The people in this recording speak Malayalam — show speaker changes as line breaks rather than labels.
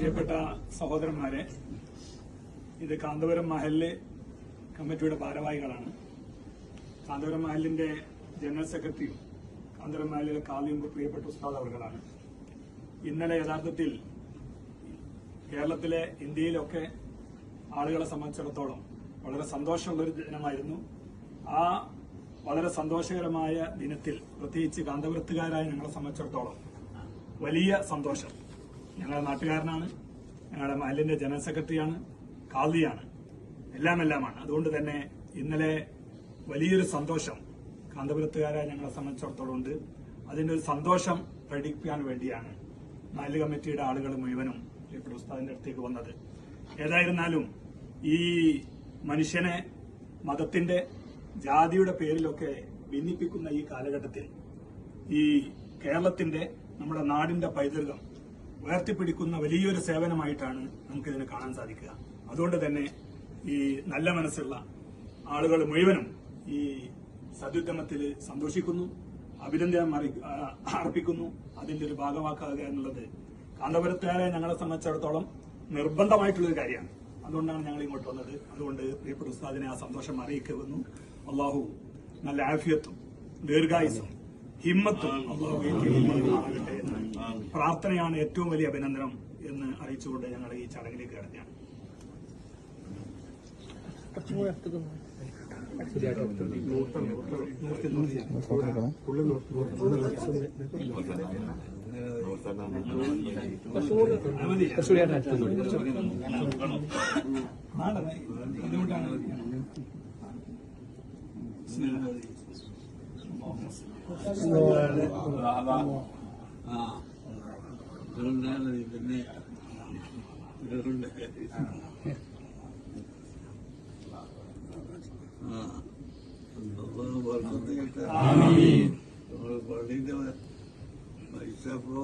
പ്രിയപ്പെട്ട സഹോദരന്മാരെ ഇത് കാന്തപുരം മഹല്ല് കമ്മിറ്റിയുടെ ഭാരവാഹികളാണ്. കാന്തപുരം മഹലിന്റെ ജനറൽ സെക്രട്ടറിയും കാന്തപുരം മഹലിലെ കാവ്യം പ്രിയപ്പെട്ട ഉസ്താദ് അവർകളാണ്. ഇന്നലെ യഥാർത്ഥത്തിൽ കേരളത്തിലെ ഇന്ത്യയിലൊക്കെ ആളുകളെ സംബന്ധിച്ചിടത്തോളം വളരെ സന്തോഷമുള്ള ഒരു ദിനമായിരുന്നു. ആ വളരെ സന്തോഷകരമായ ദിനത്തിൽ പ്രത്യേകിച്ച് കാന്തപുരത്തുകാരായ ഞങ്ങളെ സംബന്ധിച്ചിടത്തോളം വലിയ സന്തോഷം. ഞങ്ങളുടെ നാട്ടുകാരനാണ് ഞങ്ങളുടെ മഹലിന്റെ ജനറൽ സെക്രട്ടറിയാണ് കാളിയാണ് എല്ലാം എല്ലാമാണ് അതുകൊണ്ട് തന്നെ ഇന്നലെ വലിയൊരു സന്തോഷം കാന്തപുരത്തുകാരായ ഞങ്ങളെ സംബന്ധിച്ചിടത്തോളം ഉണ്ട്. അതിന്റെ ഒരു സന്തോഷം പ്രകടിപ്പിക്കാൻ വേണ്ടിയാണ് മഹൽ കമ്മിറ്റിയുടെ ആളുകൾ മുഴുവനും പ്രിയപ്പെട്ട ഉസ്താദിന്റെ അടുത്തേക്ക് വന്നത്. ഏതായിരുന്നാലും ഈ മനുഷ്യനെ മതത്തിന്റെ ജാതിയുടെ പേരിലൊക്കെ ഭിന്നിപ്പിക്കുന്ന ഈ കാലഘട്ടത്തിൽ ഈ കേരളത്തിന്റെ നമ്മുടെ നാടിന്റെ പൈതൃകം ഉയർത്തിപ്പിടിക്കുന്ന വലിയൊരു സേവനമായിട്ടാണ് നമുക്കിതിനെ കാണാൻ സാധിക്കുക. അതുകൊണ്ട് തന്നെ ഈ നല്ല മനസ്സുള്ള ആളുകൾ മുഴുവനും ഈ സദ്യുദ്ധമത്തിൽ സന്തോഷിക്കുന്നു അഭിനന്ദനം അർപ്പിക്കുന്നു അതിന്റെ ഒരു ഭാഗമാക്കുക എന്നുള്ളത് കാന്തപുരത്തുകാരെ ഞങ്ങളെ സംബന്ധിച്ചിടത്തോളം നിർബന്ധമായിട്ടുള്ളൊരു കാര്യമാണ്. അതുകൊണ്ടാണ് ഞങ്ങൾ ഇങ്ങോട്ട് വന്നത്. അതുകൊണ്ട് പ്രിയപ്പെട്ട ഉസ്താദിനെ ആ സന്തോഷം അറിയിക്കുന്നു. അള്ളാഹു നല്ല ആഫിയത്തും ദീർഘായുസും ഹിമ്മത്തും അള്ളാഹു പ്രാർത്ഥനയാണ് ഏറ്റവും വലിയ അഭിനന്ദനം എന്ന് അറിയിച്ചുകൊണ്ട് ഞങ്ങൾ ഈ ചടങ്ങിലേക്ക് കടത്തിയാണ് ആ
ആ അതുകൊണ്ടാണ് പിന്നെ ഇതുകൊണ്ട് ആ അള്ളാഹു പറഞ്ഞത് കേട്ടോ. നമ്മള് പള്ളിന്റെ പൈസ ഇപ്പോ